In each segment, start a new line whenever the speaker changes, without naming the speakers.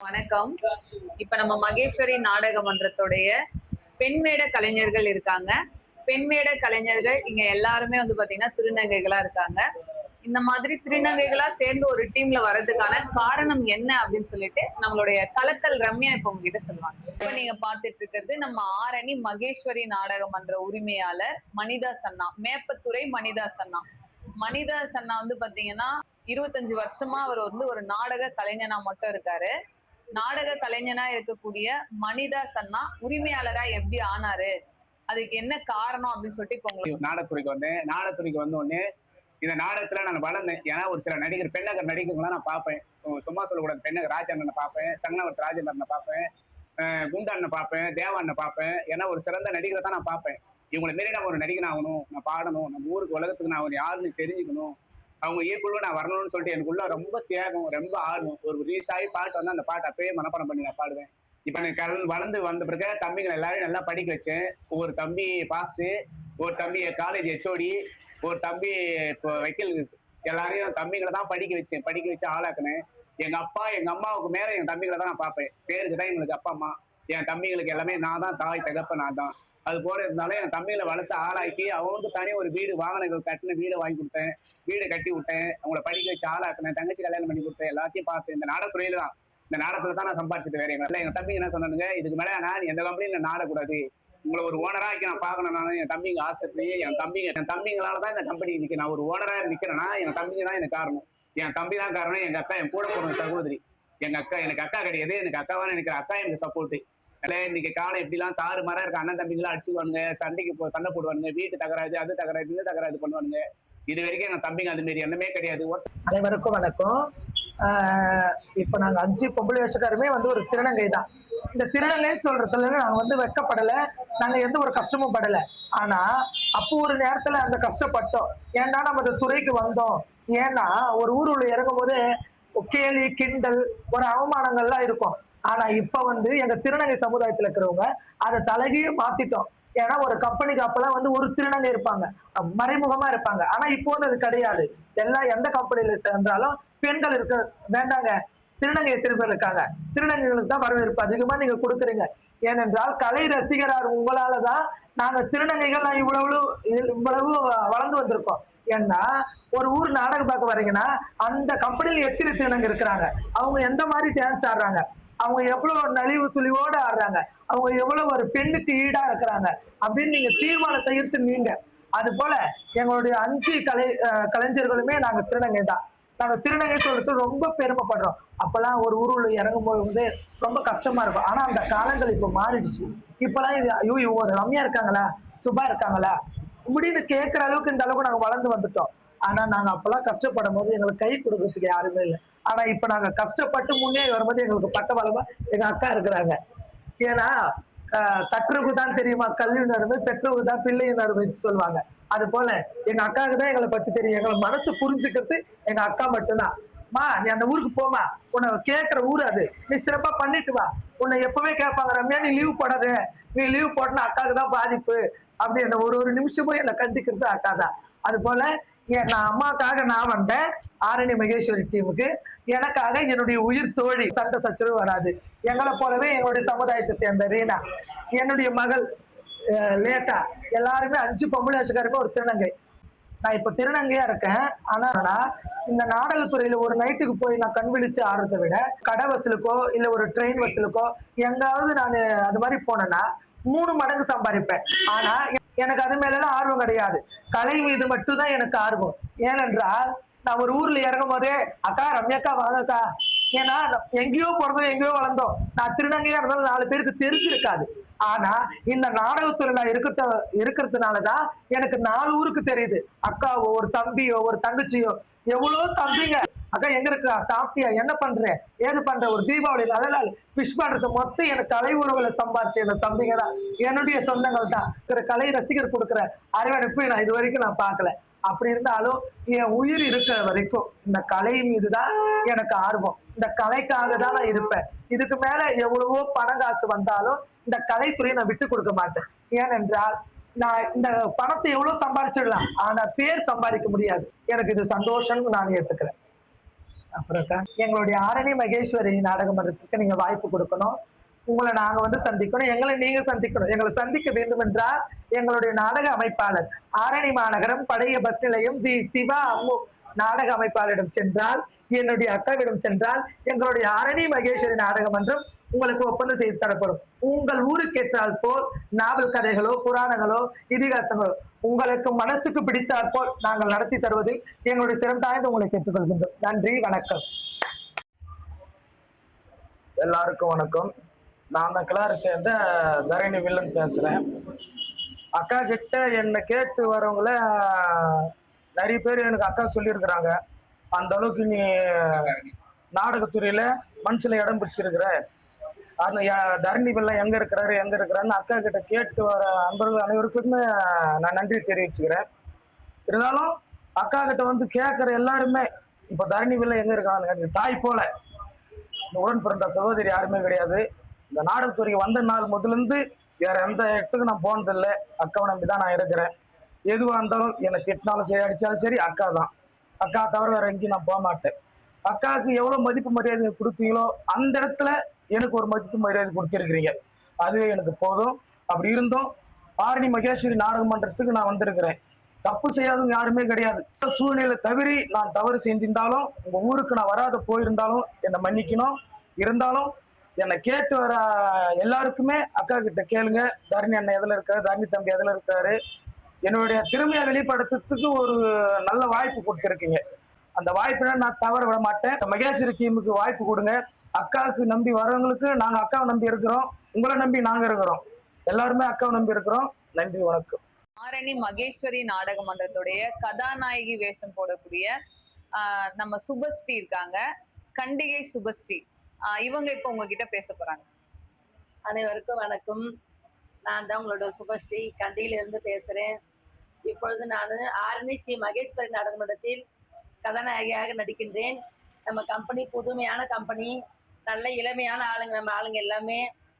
வணக்கம். இப்ப நம்ம மகேஸ்வரி நாடக மன்றத்துடைய பெண்மேட கலைஞர்கள் இருக்காங்க. பெண்மேட கலைஞர்கள் இங்க எல்லாருமே வந்து பாத்தீங்கன்னா திருநங்கைகளா இருக்காங்க. இந்த மாதிரி திருநங்கைகளா சேர்ந்து ஒரு டீம்ல வர்றதுக்கான காரணம் என்ன அப்படின்னு சொல்லிட்டு நம்மளுடைய கலக்கல் ரம்யா இப்ப உங்ககிட்ட சொல்லுவாங்க. இப்ப நீங்க பாத்துட்டு இருக்கிறது நம்ம ஆரணி மகேஸ்வரி நாடக மன்ற உரிமையாளர் மனிதா சன்னா மேப்பத்துறை மனிதா சன்னா. மனிதா சன்னா வந்து பாத்தீங்கன்னா இருபத்தஞ்சு வருஷமா அவர் வந்து ஒரு நாடக கலைஞனா மட்டும் இருக்காரு. நாடக கலைஞனா இருக்கக்கூடிய மணிதாஸ் சன்னா உரிமையாளரா எப்படி ஆனாரு? அதுக்கு என்ன காரணம் அப்படின்னு சொல்லிட்டு இப்போ உங்களுக்கு
நாடகத்துறைக்கு வந்தேன். நாடகத்துறைக்கு வந்த உடனே இந்த நாடகத்துல நான் வளர்ந்தேன். ஏன்னா ஒரு சில நடிகர் பெண்ணகர் நடிகர்களாம் நான் பார்ப்பேன். சும்மா சொல்லக்கூடாது பெண்ணகர் ராஜண்ணனை பார்ப்பேன். சங்கனவர்த் ராஜேந்திரனை பார்ப்பேன். குண்டாண்ணை பார்ப்பேன். தேவாண்ணை பார்ப்பேன். ஏன்னா ஒரு சிறந்த நடிகரை தான் நான் பார்ப்பேன். இவங்களை மாரி நான் ஒரு நடிகன் ஆகணும் நான் பாடணும். நம்ம ஊருக்கு உலகத்துக்கு நான் யாருன்னு தெரிஞ்சுக்கணும். அவங்க ஈக்குள்ள நான் வரணும்னு சொல்லிட்டு எனக்குள்ள ரொம்ப தியாகம் ரொம்ப ஆர்வம். ஒரு ரிலீஸ் ஆகி பாட்டு வந்து அந்த பாட்டு அப்பயே மனப்பாடம் பண்ணி நான் பாடுவேன். இப்போ எனக்கு கலந்து வளர்ந்து வந்த பிறகு தம்பிங்களை எல்லாரையும் நல்லா படிக்க வச்சேன். ஒரு தம்பி பாஸ்ட்டு ஒரு தம்பி காலேஜ் ஹெச்ஓடி ஒரு தம்பி இப்போ வைக்கல் எல்லாரையும் தம்பிகளை தான் படிக்க வச்சேன். படிக்க வச்சு ஆளாக்குனேன். எங்க அப்பா எங்க அம்மாவுக்கு மேல என் தம்பிகளை தான் நான் பார்ப்பேன். பேருக்கு தான் எங்களுக்கு அப்பா அம்மா. என் தம்பிங்களுக்கு எல்லாமே நான் தான் தாய் தகப்ப நான் தான். அது போல இருந்தாலும் என் தம்பிகளை வளர்த்து ஆளாக்கி அவங்களுக்கு தனி ஒரு வீடு வாகனங்கள் கட்டின வீடை வாங்கி கொடுத்தேன். வீடு கட்டி விட்டேன். அவங்கள படிக்க வச்சு ஆளாக்குனேன். தங்கச்சி கல்யாணம் பண்ணி கொடுத்தேன். எல்லாத்தையும் பார்த்து இந்த நாடகத்துறையில தான். இந்த நாடகத்துல தான் நான் சம்பாதிச்சது வேற எங்க எங்க தம்பி என்ன சொன்னானுங்க? இதுக்கு மேலே நான் எந்த கம்பெனியும் நான் நாடக்கூடாது. உங்களை ஒரு ஓனரா ஆக்கி நான் பார்க்கணும். நான் என் தம்பிங்க ஆசைப்படி என் தம்பிங்க என் தம்பிங்களால தான் இந்த கம்பெனி இன்னைக்கு நான் ஒரு ஓனரா நிக்கிறேன்னா என் தம்பிங்க தான் எனக்கு காரணம். என் தம்பி தான் காரணம். எங்க அக்கா என் கூட போற சகோதரி. எங்க அக்கா எனக்கு அக்கா கிடையாது. எனக்கு அக்காவான நினைக்கிற அக்கா எனக்கு சப்போர்ட்டு இன்னைக்கு காலம் எப்படிலாம் தாறு மரம் இருக்க அண்ணன் தம்பிங்களாம் அடிச்சுக்குவானுங்க சண்டைக்கு போ சண்டை போடுவானுங்க வீட்டு தகராது அது தகராது இந்த தகராது பண்ணுவானுங்க. இது வரைக்கும் எங்க தம்பிங்க அது மாரி எண்ணமே கிடையாது.
அனைவருக்கும் வணக்கம். ஆஹ் இப்ப நாங்க அஞ்சு பொம்பளை வருஷக்காருமே வந்து ஒரு திருநங்கை தான். இந்த திருநங்கை சொல்றதுல நாங்க வந்து வெக்கப்படல. நாங்க எந்த ஒரு கஷ்டமும் படல. ஆனா அப்போ ஒரு நேரத்துல அந்த கஷ்டப்பட்டோம். ஏன்னா நம்ம அந்த துறைக்கு வந்தோம். ஏன்னா ஒரு ஊருள்ள இறங்கும் போது கேலி கிண்டல் ஒரு அவமானங்கள்லாம் இருக்கும். ஆனா இப்ப வந்து எங்க திருநங்கை சமுதாயத்துல இருக்கிறவங்க அதை தலைகீழ மாத்திட்டோம். ஏன்னா ஒரு கம்பெனிக்கு அப்பெல்லாம் வந்து ஒரு திருநங்கை இருப்பாங்க. மறைமுகமா இருப்பாங்க. ஆனா இப்போ வந்து அது கிடையாது. எல்லாம் எந்த கம்பெனியில சேர்ந்தாலும் பெண்கள் இருக்க வேண்டாங்க. திருநங்கை எத்தனை பேர் இருக்காங்க? திருநங்கைகளுக்கு தான் வரவேற்பு அதிகமா நீங்க கொடுக்குறீங்க. ஏனென்றால் கலை ரசிகரார் உங்களால தான் நாங்க திருநங்கைகள் நான் இவ்வளவு இவ்வளவு வளர்ந்து வந்திருக்கோம். ஏன்னா ஒரு ஊர் நாடகம் பார்க்க வரீங்கன்னா அந்த கம்பெனியில் எத்தனை திருநங்கை இருக்கிறாங்க? அவங்க எந்த மாதிரி டான்ஸ் ஆடுறாங்க? அவங்க எவ்வளவு நலிவு துளிவோட ஆடுறாங்க? அவங்க எவ்வளவு ஒரு பெண்ணுக்கு ஈடா இருக்கிறாங்க? அப்படின்னு நீங்க தீர்மானம் செய்யறது நீங்க. அது போல எங்களுடைய அஞ்சு கலை கலைஞர்களுமே நாங்க திருநங்கை தான். நாங்க திருநங்கை சொல்றது ரொம்ப பெருமைப்படுறோம். அப்பெல்லாம் ஒரு ஊருல இறங்கும் போது வந்து ரொம்ப கஷ்டமா இருக்கும். ஆனா அந்த காலங்கள் இப்ப மாறிடுச்சு. இப்பெல்லாம் இது ஐயோ இவங்க ஒரு ரம்யா இருக்காங்களா? சுபா இருக்காங்களா? இப்படின்னு கேட்கற அளவுக்கு இந்த அளவுக்கு நாங்க வளர்ந்து வந்துட்டோம். ஆனா நாங்க அப்பெல்லாம் கஷ்டப்படும் போது எங்களுக்கு கை கொடுக்கறதுக்கு யாருமே இல்லை. ஆனா இப்ப நாங்க கஷ்டப்பட்டு முன்னேறி வரும்போது எங்களுக்கு பட்ட பலமா எங்க அக்கா இருக்கிறாங்க. ஏன்னா ஆஹ், கற்றவுக்கு தான் தெரியுமா கல்வி நடுமை பெற்றவுக்கு தான் பிள்ளையின் நடுமைன்னு சொல்லுவாங்க. அது போல எங்க அக்காவுக்கு தான் எங்களை பத்தி தெரியும். எங்களை மனசு புரிஞ்சுக்கிறது எங்க அக்கா மட்டும்தான். மா நீ அந்த ஊருக்கு போமா உன்னை கேட்குற ஊர் அது. நீ சிறப்பா பண்ணிட்டு வா. உன்னை எப்பவுமே கேட்பாங்க ரம்யா நீ லீவ் போடாத. நீ லீவ் போட்டனா அக்காவுக்கு தான் பாதிப்பு. அப்படி அந்த ஒரு ஒரு நிமிஷமும் என்னை கண்டிக்கிறது அக்கா தான் அது போல நான் அம்மாக்காக நான் வந்தேன். ஆரணி மகேஸ்வரி டீமுக்கு. எனக்காக என்னுடைய உயிர் தோழி சண்டை சச்சரவு வராது. எங்களை போலவே எங்களுடைய சமுதாயத்தை சேர்ந்த ரீனா என்னுடைய மகள் லேட்டா எல்லாருமே அஞ்சு பொம்பளை ஒரு திருநங்கை. நான் இப்போ திருநங்கையா இருக்கேன். ஆனால் நான் இந்த நாடகத்துறையில ஒரு நைட்டுக்கு போய் நான் கண் விழிச்சு ஆடுறதை விட கடை வசலுக்கோ இல்லை ஒரு ட்ரெயின் வசலுக்கோ எங்காவது நான் அது மாதிரி போனேன்னா மூணு மடங்கு சம்பாதிப்பேன். ஆனா எனக்கு அது மேல ஆர்வம் கிடையாது. கலை மீது மட்டும்தான் எனக்கு ஆர்வம். ஏனென்றால் நான் ஒரு ஊர்ல இறங்கும் போதே அக்கா ரம்யாக்கா வாங்கக்கா. ஏன்னா எங்கேயோ பிறந்தோம் எங்கேயோ வளர்ந்தோம். நான் திருநங்கையா இருந்தாலும் நாலு பேருக்கு தெரிஞ்சிருக்காது. ஆனா இந்த நாடகத்துறையில இருக்கிறத இருக்கிறதுனாலதான் எனக்கு நாலு ஊருக்கு தெரியுது. அக்காவோ ஒரு தம்பியோ ஒரு தங்கச்சியோ எவ்வளோ தம்பிங்க. அக்கா எங்க இருக்கா? சாப்பிட்டியா? என்ன பண்ற? ஏது பண்ற? ஒரு தீபாவளி நல்ல நாள் விஷ் பண்றது மொத்தம் எனக்கு கலை உறவுகளை சம்பாரிச்ச இந்த தம்பிங்க தான். என்னுடைய சொந்தங்கள் தான். இருக்கிற கலை ரசிகர் கொடுக்குற அறிவடைப்பு நான் இது வரைக்கும் நான் பார்க்கல. அப்படி இருந்தாலும் என் உயிர் இருக்கிற வரைக்கும் இந்த கலை மீது தான் எனக்கு ஆர்வம். இந்த கலைக்காக தான் நான் இருப்பேன். இதுக்கு மேல எவ்வளவோ பணம் காசு வந்தாலும் இந்த கலைத்துறையை நான் விட்டு கொடுக்க மாட்டேன். ஏனென்றால் நான் இந்த பணத்தை எவ்வளவு சம்பாதிச்சிடலாம் ஆனா பேர் சம்பாதிக்க முடியாது. எனக்கு இது சந்தோஷம்னு நான் ஏத்துக்கிறேன். அப்புறம் எங்களுடைய ஆரணி மகேஸ்வரி நாடக மன்றத்துக்கு நீங்க வாய்ப்பு கொடுக்கணும். உங்களை நாங்க வந்து சந்திக்கணும். எங்களை நீங்க சந்திக்கணும். எங்களை சந்திக்க வேண்டும் என்றால் எங்களுடைய நாடக அமைப்பாளர் ஆரணி மாநகரம் பழைய பஸ் நிலையம் வி சிவா அம்மு நாடக அமைப்பாளரிடம் சென்றால் என்னுடைய அக்காவிடம் சென்றால் எங்களுடைய ஆரணி மகேஸ்வரி நாடக மன்றம் உங்களுக்கு ஒப்பந்தம் செய்து தரப்படும். உங்கள் ஊருக்கேற்றால் போல் நாவல் கதைகளோ புராணங்களோ இதிகாசங்களோ உங்களுக்கு மனசுக்கு பிடித்தால் போல் நாங்கள் நடத்தி தருவதில் எங்களுடைய சிறந்தாய்ந்து உங்களை கேட்டுக்கொள்கின்றோம். நன்றி வணக்கம்.
எல்லாருக்கும் வணக்கம். நான் தான் கிளாரி சேர்ந்த தரணி வில்லன் பேசுகிறேன் அக்கா கிட்ட என்னை கேட்டு வரவங்கள நிறைய பேர் எனக்கு அக்கா சொல்லியிருக்கிறாங்க. அந்த அளவுக்கு நீ நாடகத்துறையில் மனசில் இடம் பிடிச்சிருக்கிற. அந்த தரணி பிள்ளை எங்கே இருக்கிறாரு எங்கே இருக்கிறாருன்னு அக்கா கிட்ட கேட்டு வர அன்பர்கள் அனைவருக்குமே நான் நன்றி தெரிவிச்சுக்கிறேன். இருந்தாலும் அக்கா கிட்ட வந்து கேட்குற எல்லாருமே இப்போ தரணி பிள்ளை எங்கே இருக்காங்க தாய் போல. இந்த உடன் பிறந்த சகோதரி யாருமே கிடையாது. இந்த நாடகத்துறைக்கு வந்த நாள் முதலேருந்து வேற எந்த இடத்துக்கு நான் போனதில்லை. அக்காவை நம்பி தான் நான் இருக்கிறேன். எதுவாக இருந்தாலும் என்னை திட்டினாலும் சரி அடித்தாலும் சரி அக்கா தான். அக்கா தவிர வேற எங்கேயும் நான் போக மாட்டேன். அக்காவுக்கு எவ்வளோ மதிப்பு மரியாதை கொடுத்தீங்களோ அந்த இடத்துல எனக்கு ஒரு மதிப்பு மரியாதை கொடுத்துருக்கிறீங்க. அதுவே எனக்கு போதும். அப்படி இருந்தும் ஆரணி மகேஸ்வரி நாடகமன்றத்துக்கு நான் வந்திருக்கிறேன். தப்பு செய்யாதவங்க யாருமே கிடையாது. சூழ்நிலை தவிரி நான் தவறு செஞ்சிருந்தாலும் உங்கள் ஊருக்கு நான் வராத போயிருந்தாலும் என்னை மன்னிக்கணும். இருந்தாலும் என்னை கேட்டு வர எல்லாருக்குமே அக்கா கிட்ட கேளுங்க. தரணி அண்ணன் எதில் இருக்காரு? தரணி தம்பி எதில் இருக்காரு? என்னுடைய திறமையை வெளிப்படுத்துறதுக்கு ஒரு நல்ல வாய்ப்பு கொடுத்துருக்கீங்க. அந்த வாய்ப்பை நான் தவற விட மாட்டேன். மகேஸ்வரி டீமுக்கு வாய்ப்பு கொடுங்க. அக்காவுக்கு நம்பி வரவங்களுக்கு நாங்கள் அக்காவை நம்பி இருக்கிறோம். உங்களை நம்பி நாங்கள் இருக்கிறோம். எல்லாருமே அக்காவை நம்பி இருக்கிறோம். நன்றி வணக்கம்.
ஆரணி மகேஸ்வரி நாடக மன்றத்துடைய கதாநாயகி வேஷம் போடக்கூடிய நம்ம சுபஸ்ரீ இருக்காங்க. கண்டிகை சுபஸ்ரீ. இவங்க இப்போ உங்ககிட்ட பேச போறாங்க.
அனைவருக்கும் வணக்கம். நான் தான் உங்களோட சுபஸ்ரீ. கண்டியிலிருந்து பேசுகிறேன் இப்பொழுது நான் ஆரணி ஸ்ரீ மகேஸ்வரி நாடகமன்றத்தில் கதாநாயகியாக நடிக்கின்றேன். நம்ம கம்பெனி புதுமையான கம்பெனி நல்ல இளமையான ஆளுங்க. நம்ம ஆளுங்க எல்லாமே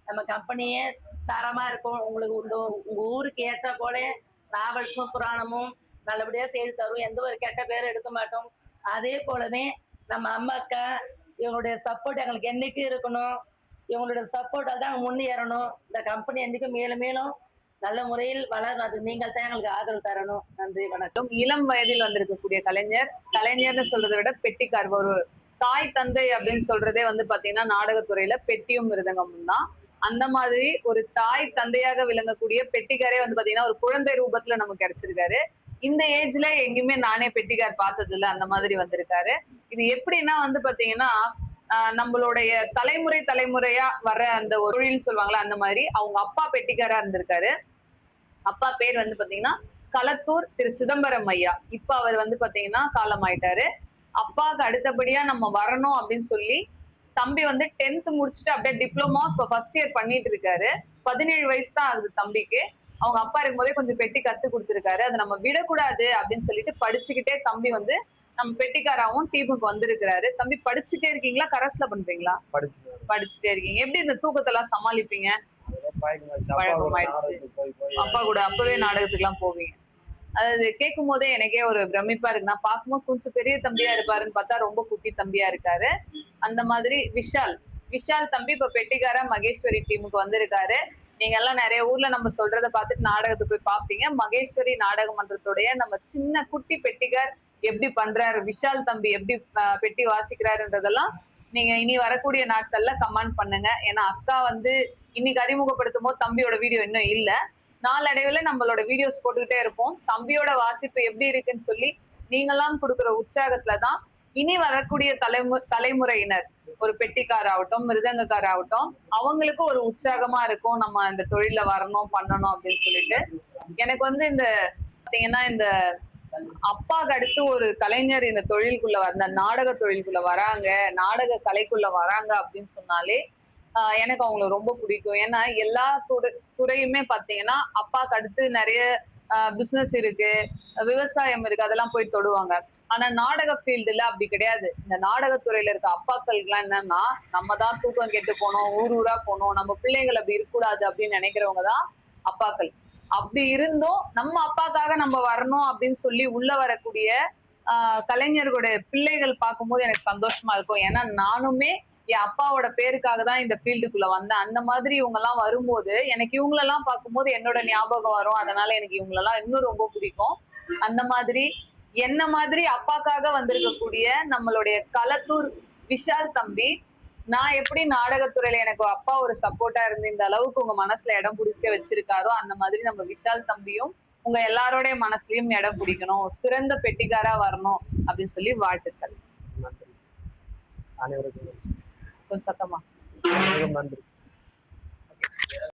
நம்ம கம்பெனியே தரமாக இருக்கும். உங்களுக்கு உங்க உங்கள் ஊருக்கு ஏற்ற போல நாவல்ஸும் புராணமும் நல்லபடியாக செய்து தரும். எந்த ஒரு கெட்ட பேரும் எடுக்க மாட்டோம். அதே போலவே நம்ம அம்மாக்கா இவங்களுடைய சப்போர்ட் எங்களுக்கு என்னைக்கும் இருக்கணும்? இவங்களுடைய சப்போர்ட்டால் தான் முன்னேறணும். இந்த கம்பெனி என்றைக்கும் மேலும் மேலும் நல்ல முறையில் வளரும் அது நீங்கள் தான் எங்களுக்கு ஆதரவு தரணும். நன்றி வணக்கம்.
இளம் வயதில் வந்திருக்கக்கூடிய கலைஞர் கலைஞர்னு சொல்றதை விட பெட்டிக்கார் ஒரு தாய் தந்தை அப்படின்னு சொல்றதே வந்து பாத்தீங்கன்னா நாடகத்துறையில பெட்டியும் மிருதங்கமும் தான். அந்த மாதிரி ஒரு தாய் தந்தையாக விளங்கக்கூடிய பெட்டிக்காரே வந்து பாத்தீங்கன்னா ஒரு குழந்தை ரூபத்துல நமக்கு கிடைச்சிருக்காரு. இந்த ஏஜ்ல எங்கேயுமே நானே பெட்டிக்கார் பார்த்தது இல்லை அந்த மாதிரி வந்திருக்காரு. இது எப்படின்னா வந்து பாத்தீங்கன்னா நம்மளுடைய தலைமுறை தலைமுறையா வர அந்த தொழில்னு சொல்லுவாங்களா அந்த மாதிரி அவங்க அப்பா பெட்டிக்காரா இருந்திருக்காரு. அப்பா பேர் வந்து பாத்தீங்கன்னா களத்தூர் திரு சிதம்பரம் ஐயா. இப்ப அவர் வந்து பாத்தீங்கன்னா காலமாயிட்டாரு. அப்பாவுக்கு அடுத்தபடியா நம்ம வரணும் அப்படின்னு சொல்லி தம்பி வந்து டென்த் முடிச்சுட்டு அப்படியே டிப்ளமோ இப்ப ஃபர்ஸ்ட் இயர் பண்ணிட்டு இருக்காரு. பதினேழு வயசு தான் ஆகுது தம்பிக்கு. அவங்க அப்பா இருக்கும்போதே கொஞ்சம் பெட்டி கத்து கொடுத்துருக்காரு. அதை நம்ம விடக்கூடாது அப்படின்னு சொல்லிட்டு படிச்சுக்கிட்டே தம்பி வந்து நம்ம பெட்டிக்காராவும் டீமுக்கு வந்திருக்கிறாரு. தம்பி படிச்சுட்டே இருக்கீங்களா? கரஸ்ல பண்றீங்களா?
படிச்சு
படிச்சுட்டே இருக்கீங்க. எப்படி இந்த தூக்கத்தை எல்லாம் சமாளிப்பீங்க பழக்கமாயிடுச்சு. அப்பா கூட அப்பவே நாடகத்துக்கு எல்லாம் போவீங்க. அதாவது கேட்கும் போதே எனக்கே ஒரு பிரமிப்பா இருக்கு. நான் பார்க்கும்போது கொஞ்சம் பெரிய தம்பியா இருப்பாருன்னு பார்த்தா ரொம்ப குட்டி தம்பியா இருக்காரு. அந்த மாதிரி விஷால். விஷால் தம்பி இப்ப பெட்டிக்காரா மகேஸ்வரி டீமுக்கு வந்திருக்காரு. நீங்க எல்லாம் நிறைய ஊர்ல நம்ம சொல்றதை பார்த்துட்டு நாடகத்துக்கு போய் பார்ப்பீங்க. மகேஸ்வரி நாடக மன்றத்துடைய நம்ம சின்ன குட்டி பெட்டிக்கார் எப்படி பண்றாரு? விஷால் தம்பி எப்படி பெட்டி வாசிக்கிறாருன்றதெல்லாம் நீங்க இனி வரக்கூடிய நாட்கள்ல கமெண்ட் பண்ணுங்க. ஏன்னா அக்கா வந்து இன்னைக்கு அறிமுகப்படுத்தும் போது தம்பியோட வீடியோ இன்னும் இல்லை. நாளடைவுல நம்மளோட வீடியோஸ் போட்டுக்கிட்டே இருப்போம். தம்பியோட வாசிப்பு எப்படி இருக்குன்னு சொல்லி நீங்கெல்லாம் கொடுக்குற உற்சாகத்துல தான் இனி வரக்கூடிய தலைமு தலைமுறையினர் ஒரு பெட்டிக்கார் ஆகட்டும் மிருதங்கக்கார் ஆகட்டும் அவங்களுக்கு ஒரு உற்சாகமா இருக்கும். நம்ம இந்த தொழில வரணும் பண்ணணும் அப்படின்னு சொல்லிட்டு. எனக்கு வந்து இந்த பாத்தீங்கன்னா இந்த அப்பாக்கு அடுத்து ஒரு கலைஞர் இந்த தொழிலுக்குள்ள வந்த நாடக தொழிலுக்குள்ள வராங்க நாடக கலைக்குள்ள வராங்க அப்படின்னு சொன்னாலே எனக்கு அவங்களை ரொம்ப பிடிக்கும். ஏன்னா எல்லா துறை துறையுமே பாத்தீங்கன்னா அப்பாக்கு அடுத்து நிறைய பிசினஸ் இருக்கு விவசாயம் இருக்கு அதெல்லாம் போய் தொடுவாங்க. ஆனா நாடக ஃபீல்டுல அப்படி கிடையாது. இந்த நாடகத்துறையில இருக்க அப்பாக்கள்லாம் என்னன்னா நம்ம தான் தூக்கம் கெட்டு போனோம் ஊர் ஊரா போனோம் நம்ம பிள்ளைகள் அப்படி இருக்கக்கூடாது அப்படின்னு நினைக்கிறவங்க தான் அப்பாக்கள். அப்படி இருந்தும் நம்ம அப்பாக்காக நம்ம வரணும் அப்படின்னு சொல்லி உள்ள வரக்கூடிய ஆஹ் கலைஞர்களுடைய பிள்ளைகள் பார்க்கும்போது எனக்கு சந்தோஷமா இருக்கும். ஏன்னா நானுமே என் அப்பாவோட பேருக்காக தான் இந்த ஃபீல்டுக்குள்ள வந்தேன். அந்த மாதிரி இவங்க எல்லாம் வரும்போது எனக்கு இவங்களெல்லாம் பார்க்கும்போது என்னோட ஞாபகம் வரும். அதனால எனக்கு இவங்களெல்லாம் இன்னும் ரொம்ப பிடிக்கும். அந்த மாதிரி என்ன மாதிரி அப்பாக்காக வந்திருக்கக்கூடிய நம்மளுடைய களத்தூர் விஷால் தம்பி நான் எப்படி நாடகத்துறையில எனக்கு அப்பா ஒரு சப்போர்ட்டா இருந்து இந்த அளவுக்கு உங்க மனசுல இடம் பிடிக்க வச்சிருக்காரோ அந்த மாதிரி நம்ம விஷால் தம்பியும் உங்க எல்லாரோடைய மனசுலயும் இடம் பிடிக்கணும். சிறந்த பெட்டிக்காரா வரணும் அப்படின்னு சொல்லி வாழ்த்துக்கள்.
நன்றி. அனைவருக்கும்
கொஞ்சம் சத்தமா.
நன்றி.